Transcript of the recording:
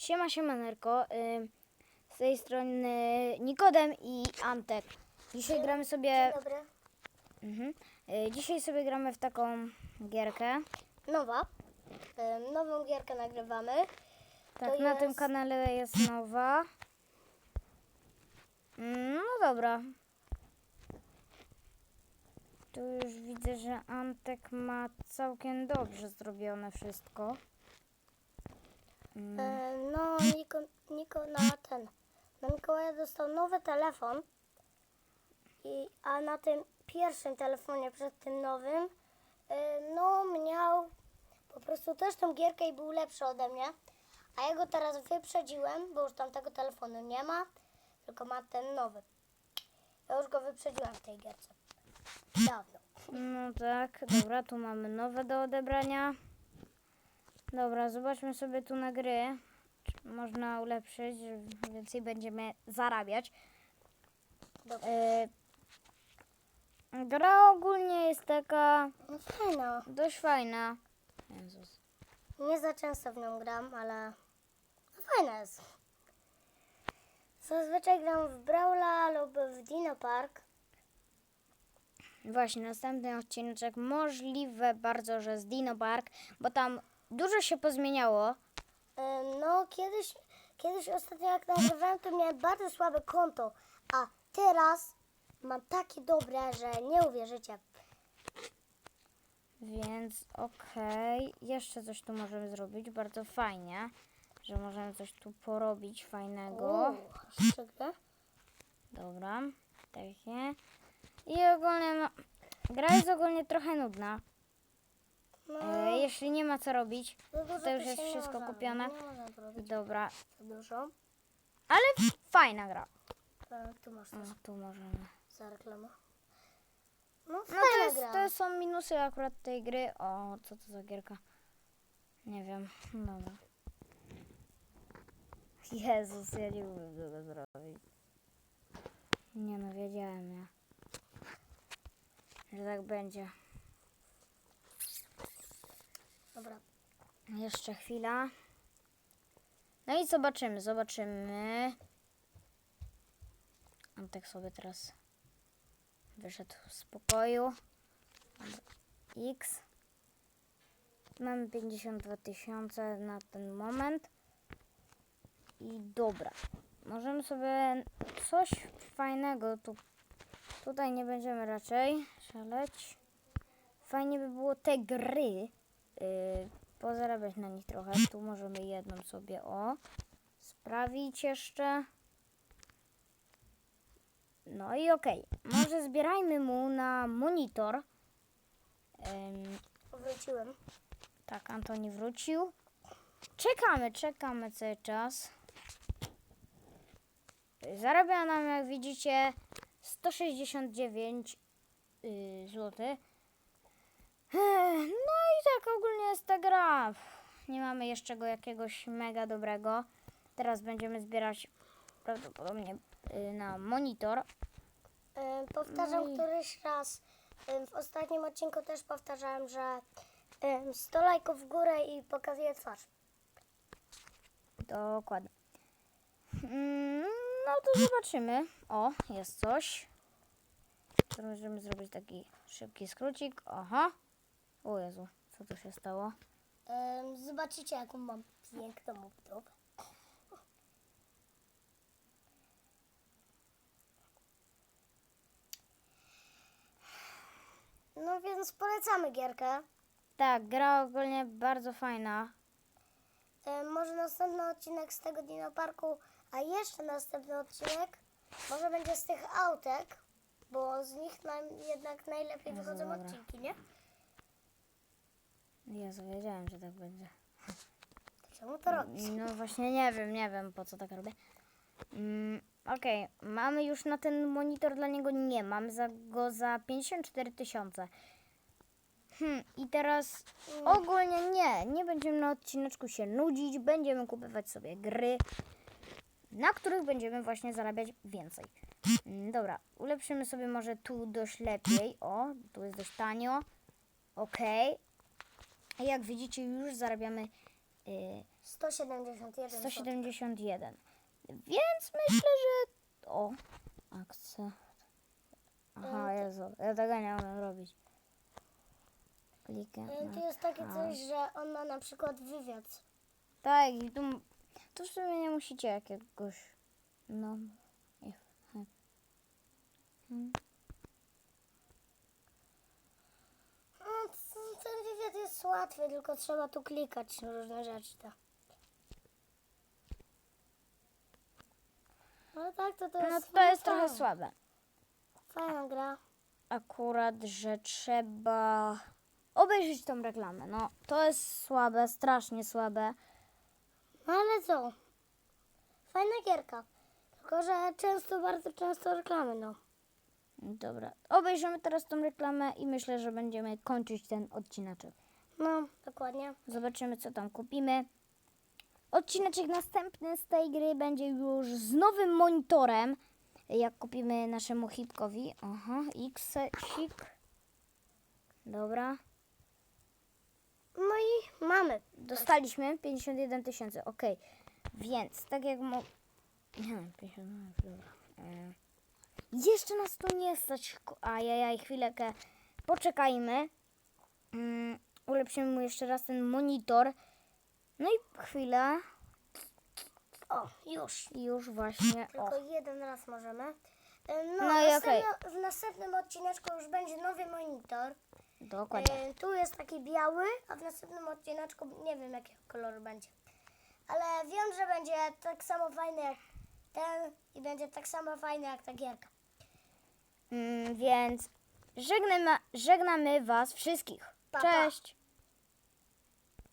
Siema, siemanerko. Z tej strony Nikodem i Antek. Dzisiaj gramy sobie... Dzień dobry. Mhm. Y, dzisiaj sobie gramy w taką gierkę. Nowa. Nową gierkę nagrywamy. Tak, To na tym jest- kanale jest nowa. Mm, No dobra. Tu już widzę, że Antek ma całkiem dobrze zrobione wszystko. Ym, No, Niko, Niko na ten. Na Mikołaja dostał nowy telefon. I, a na tym pierwszym telefonie przed tym nowym, ym, no miał po prostu też tą gierkę i był lepszy ode mnie. A ja go teraz wyprzedziłem, bo już tamtego telefonu nie ma, tylko ma ten nowy. Ja już go wyprzedziłem w tej gierce. Dawno. No tak, dobra, tu mamy nowe do odebrania. Dobra, zobaczmy sobie tu na gry. Czy można ulepszyć, że więcej będziemy zarabiać. E, gra ogólnie jest taka No fajno. dość fajna. Jezus. Nie za często w nią gram, ale no fajna jest. Zazwyczaj gram w Brawla lub w Dino Park. Właśnie, następny odcineczek możliwe bardzo, że z Dino Park, bo tam dużo się pozmieniało. No, kiedyś, kiedyś ostatnio jak nagrywałem, to miałem bardzo słabe konto, a teraz mam takie dobre, że nie uwierzycie. Więc okej, jeszcze coś tu możemy zrobić, bardzo fajnie, że możemy coś tu porobić fajnego. Szczególnie. Dobra, takie. I ogólnie, no, gra jest ogólnie trochę nudna. No, E, jeśli nie ma co robić, dużo to już jest nie wszystko możemy- kupione. Nie można tu robić Dobra, dużo. ale fajna gra. Tak, tu masz O, też tu możemy. za reklamę. No, No fajna to, jest, gra. to są minusy akurat tej gry. O, co to za gierka? Nie wiem. Dobra. Jezus, ja nie umiem tego zrobić. Nie no, wiedziałem ja. Że tak będzie. Dobra. Jeszcze chwila. No i zobaczymy, zobaczymy. Antek sobie teraz wyszedł z pokoju. X. Mamy 52 tysiące na ten moment. I dobra. Możemy sobie coś fajnego tu. Tutaj nie będziemy raczej szaleć. Fajnie by było te gry pozarabiać na nich trochę. Tu możemy jedną sobie o sprawić jeszcze. No i okej. Może zbierajmy mu na monitor. Wróciłem. tak, Antoni wrócił. Czekamy, czekamy cały czas. Zarabia nam, jak widzicie, 169 yy, zł. No i tak ogólnie jest ta gra. Nie mamy jeszcze go jakiegoś mega dobrego. Teraz będziemy zbierać prawdopodobnie yy, na monitor. Ym, Powtarzam No i- któryś raz. ym, W ostatnim odcinku też powtarzałem, że ym, 100 lajków w górę i pokazuję twarz. Dokładnie. Mm, No to zobaczymy. O, jest coś. To możemy zrobić taki szybki skrócik. Aha. O Jezu, co tu się stało? Ym, Zobaczycie, jaką mam piękną obudowę. No więc polecamy gierkę. Tak, gra ogólnie bardzo fajna. Ym, Może następny odcinek z tego Dino Parku, a jeszcze następny odcinek może będzie z tych autek, bo z nich nam jednak najlepiej Jezu, wychodzą dobra. odcinki, nie? Jezu, wiedziałem, że tak będzie. Czemu to robisz? No właśnie nie wiem, nie wiem po co tak robię. Mm, Okej, mamy już na ten monitor dla niego nie, mamy za, go za 54 tysiące. Hmm, i teraz ogólnie nie, nie będziemy na odcineczku się nudzić, będziemy kupować sobie gry, na których będziemy właśnie zarabiać więcej. Mm, Dobra, ulepszymy sobie może tu dość lepiej, o, tu jest dość tanio, okej. Jak widzicie już zarabiamy y, 171. 171. Więc myślę, że. O, akcja. Aha, Jezu, ja tego nie umiem robić. Klikę. Y, na- Tu jest takie a. coś, że on ma na przykład wywiad. Tak, i tu, tu w sumie nie musicie jakiegoś. No. nie, he. Hmm. No, ten jest łatwy, tylko trzeba tu klikać różne rzeczy. Tak. Ale tak, to to No jest, to jest trochę słabe. Fajna gra. Akurat, że trzeba obejrzeć tą reklamę. No, to jest słabe, strasznie słabe. No ale co? Fajna gierka. Tylko, że często, bardzo często reklamy, no. Dobra, obejrzymy teraz tą reklamę i myślę, że będziemy kończyć ten odcineczek. No, dokładnie. Zobaczymy, co tam kupimy. Odcineczek następny z tej gry będzie już z nowym monitorem, jak kupimy naszemu hipkowi. Aha, X-sik. Dobra. No i mamy. Dostaliśmy 51 tysięcy, okej. Więc, tak jak mo... Nie, 51, dobra. E, Jeszcze nas tu nie stać. ku- Ajajaj, chwileczkę. Poczekajmy. Mm, ulepszymy mu jeszcze raz ten monitor. No i chwilę. O, już. Już właśnie. O. Tylko jeden raz możemy. E, No, No i następno, w następnym odcineczku już będzie nowy monitor. Dokładnie. E, tu jest taki biały, a w następnym odcineczku nie wiem jakiego koloru będzie. Ale wiem, że będzie tak samo fajny jak ten i będzie tak samo fajny jak ta gierka. Mm, więc żegnamy, żegnamy Was wszystkich. Pa, pa. Cześć.